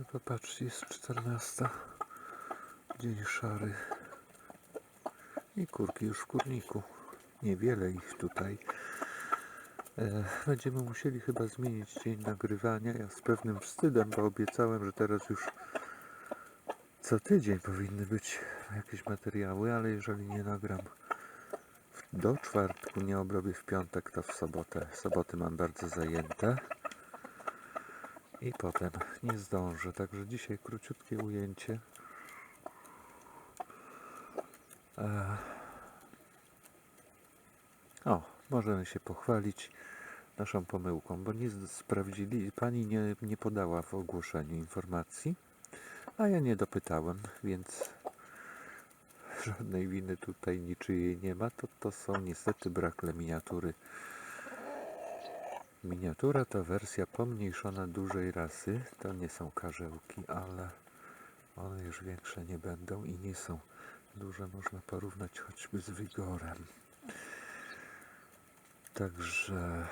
No jest 14. Dzień szary. I kurki już w kurniku. Niewiele ich tutaj. E, będziemy musieli chyba zmienić dzień nagrywania. Ja z pewnym wstydem, bo obiecałem, że teraz już co tydzień powinny być jakieś materiały, ale jeżeli nie nagram do czwartku, nie obrobię w piątek, to w sobotę. Soboty mam bardzo zajęte. I potem nie zdążę. Także dzisiaj króciutkie ujęcie. O, możemy się pochwalić naszą pomyłką, bo nie sprawdzili, pani nie, nie podała w ogłoszeniu informacji, a ja nie dopytałem, więc żadnej winy tutaj niczyjej nie ma. To, to są niestety brakle miniatury. Miniatura to wersja pomniejszona dużej rasy. To nie są karzełki, ale one już większe nie będą i nie są duże. Można porównać choćby z wigorem. Także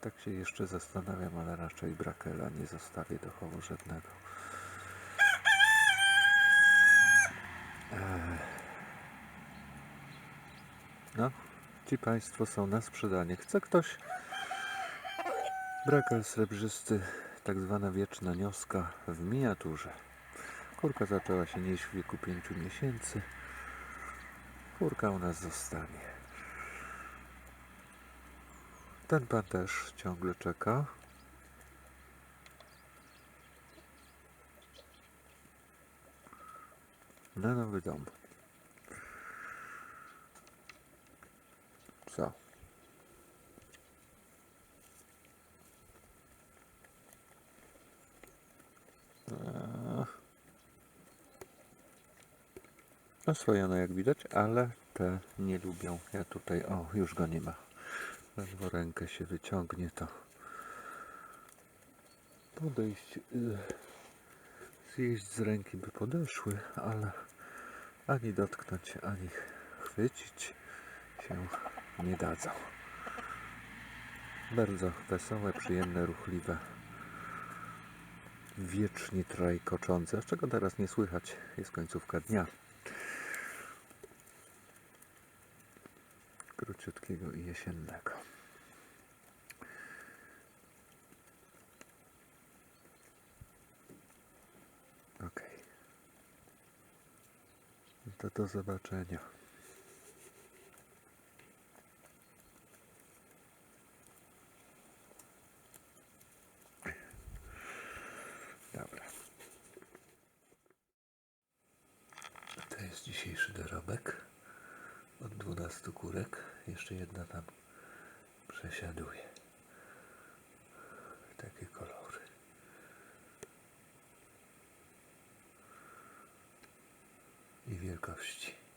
tak się jeszcze zastanawiam, ale raczej brakela nie zostawię do chowu żadnego. No, ci Państwo są na sprzedanie. Chce ktoś brakel srebrzysty, tak zwana wieczna nioska w miniaturze. Kurka zaczęła się nieść w wieku 5 miesięcy. Kurka u nas zostanie. Ten pan też ciągle czeka. Na nowy dom. Co? Oswojone jak widać, ale te nie lubią. Ja tutaj, o, już go nie ma. Ledwo rękę się wyciągnie, to podejść, y, zjeść z ręki by podeszły, ale ani dotknąć, ani chwycić się nie dadzą. Bardzo wesołe, przyjemne, ruchliwe, wiecznie trajkoczące, czego teraz nie słychać, jest końcówka dnia. Króciutkiego i jesiennego. Ok. To do zobaczenia. Dobra. To jest dzisiejszy dorobek. 12 kurek. Jeszcze jedna tam przesiaduje. Takie kolory. I wielkości.